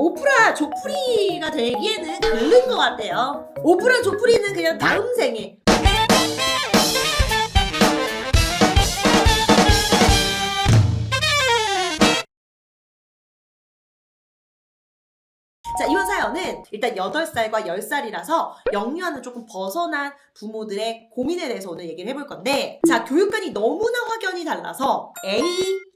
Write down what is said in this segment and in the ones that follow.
오프라 조프리가 되기에는 글른 것 같아요. 오프라 조프리는 그냥 다음 생에. 자, 이번 사연은 일단 8살과 10살이라서 영유아는 조금 벗어난 부모들의 고민에 대해서 오늘 얘기를 해볼 건데, 자, 교육관이 너무나 확연히 달라서 A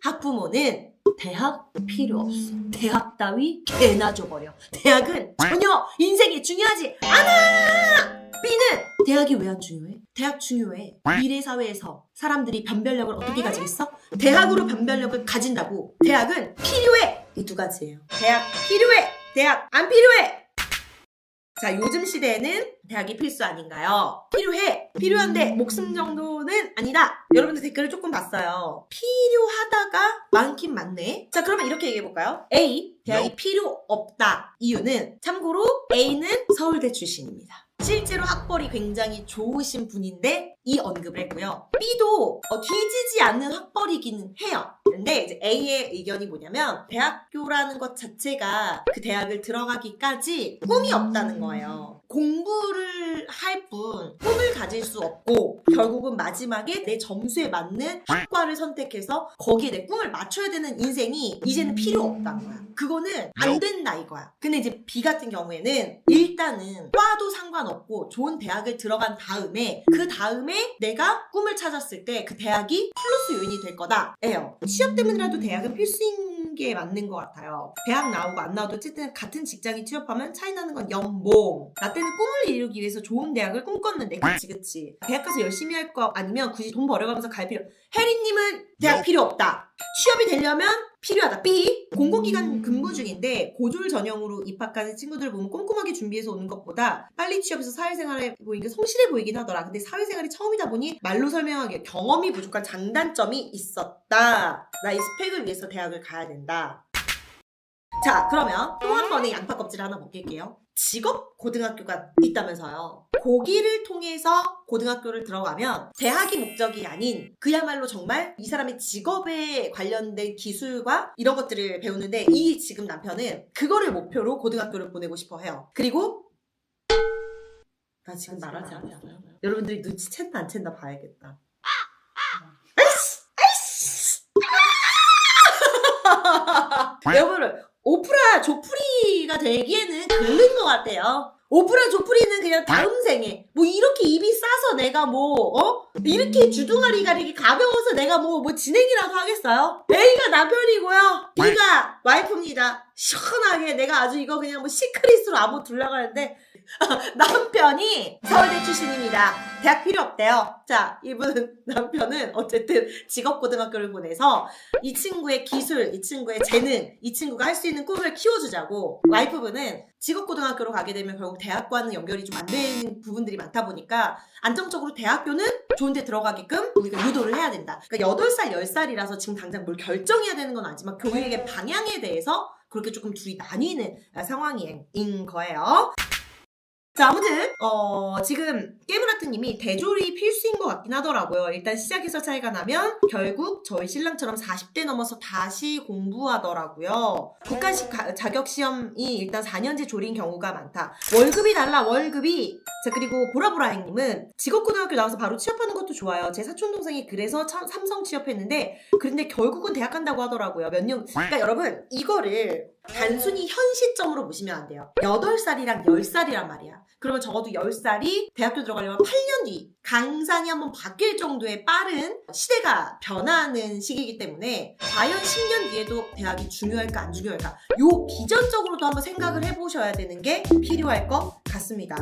학부모는 대학 필요 없어. 대학 따위 개나 줘버려. 대학은 전혀 인생이 중요하지 않아! B는 대학이 왜 안 중요해? 대학 중요해. 미래 사회에서 사람들이 변별력을 어떻게 가지겠어? 대학으로 변별력을 가진다고. 대학은 필요해. 이 두 가지예요. 대학 필요해. 대학 안 필요해. 자, 요즘 시대에는 대학이 필수 아닌가요? 필요해. 필요한데 목숨 정도는 아니다. 여러분들 댓글을 조금 봤어요. 필요하다가 많긴 많네. 자, 그러면 이렇게 얘기해 볼까요? A. 대학이 필요 없다. 이유는 참고로 A는 서울대 출신입니다. 실제로 학벌이 굉장히 좋으신 분인데 이 언급을 했고요. B도 어, 뒤지지 않는 학벌이기는 해요. 근데 이제 A의 의견이 뭐냐면 대학교라는 것 자체가 그 대학을 들어가기까지 꿈이 없다는 거예요. 공부를 할 뿐 꿈을 가질 수 없고 결국은 마지막에 내 점수에 맞는 학과를 선택해서 거기에 내 꿈을 맞춰야 되는 인생이 이제는 필요 없다는 거야. 그거는 안 된다 이거야. 근데 이제 B 같은 경우에는 일 단은 과도 상관없고 좋은 대학을 들어간 다음에 그 다음에 내가 꿈을 찾았을 때 그 대학이 플러스 요인이 될 거다. 예요. 취업 때문이라도 대학은 필수인 게 맞는 것 같아요. 대학 나오고 안 나와도 어쨌든 같은 직장에 취업하면 차이 나는 건 연봉. 나 때는 꿈을 이루기 위해서 좋은 대학을 꿈꿨는데 그치 그치. 대학 가서 열심히 할 거 아니면 굳이 돈 벌어가면서 갈 필요. 혜리님은 대학 필요 없다. 취업이 되려면 필요하다. B. 공공기관 근무 중인데 고졸 전형으로 입학하는 친구들 보면 꼼꼼하게 준비해서 오는 것보다 빨리 취업해서 사회생활에 보이니까 성실해 보이긴 하더라. 근데 사회생활이 처음이다 보니 말로 설명하기에 경험이 부족한 장단점이 있었다. 나이 스펙을 위해서 대학을 가야 된다. 자, 그러면 또 한 번의 양파 껍질 하나 벗길게요. 직업 고등학교가 있다면서요. 고기를 통해서 고등학교를 들어가면 대학이 목적이 아닌 그야말로 정말 이 사람의 직업에 관련된 기술과 이런 것들을 배우는데 이 지금 남편은 그거를 목표로 고등학교를 보내고 싶어 해요. 그리고 나 지금 말하지 않았어요. 여러분들이 눈치 챘나 안 챘나 봐야겠다. 여러분 오프라 조프리가 되기에는 글른 것 같아요. 오프라 조프리는 그냥 다음 생에 뭐 이렇게 입이 싸서 내가 뭐 어? 이렇게 주둥아리가 이렇게 가벼워서 내가 뭐뭐 진행이라도 하겠어요? A가 남편이고요. B가 와이프입니다. 시원하게 내가 아주 이거 그냥 뭐 시크릿으로 아무 둘러가는데 남편이 서울대 출신입니다. 대학 필요 없대요. 자, 이분 남편은 어쨌든 직업고등학교를 보내서 이 친구의 기술, 이 친구의 재능, 이 친구가 할 수 있는 꿈을 키워주자고 와이프분은 직업고등학교로 가게 되면 결국 대학과는 연결이 좀 안 되는 부분들이 많다 보니까 안정적으로 대학교는 좋은 데 들어가게끔 우리가 유도를 해야 된다. 그러니까 8살, 10살이라서 지금 당장 뭘 결정해야 되는 건 아니지만 교육의 방향에 대해서 그렇게 조금 둘이 나뉘는 상황인 거예요. 자, 아무튼, 어, 지금, 깨물 아트님이 대졸이 필수인 것 같긴 하더라고요. 일단 시작에서 차이가 나면 결국 저희 신랑처럼 40대 넘어서 다시 공부하더라고요. 국가식 가- 자격시험이 일단 4년제 졸인 경우가 많다. 월급이 달라, 월급이. 자, 그리고 보라보라행님은 직업고등학교 나와서 바로 취업하는 것도 좋아요. 제 사촌동생이 그래서 참- 삼성 취업했는데, 그런데 결국은 대학 간다고 하더라고요. 몇 년. 그러니까 여러분, 이거를 단순히 현 시점으로 보시면 안 돼요. 8살이랑 10살이란 말이야. 그러면 적어도 10살이 대학교 들어가려면 8년 뒤 강산이 한번 바뀔 정도의 빠른 시대가 변하는 시기이기 때문에 과연 10년 뒤에도 대학이 중요할까 안 중요할까 요 비전적으로도 한번 생각을 해보셔야 되는 게 필요할 것 같습니다.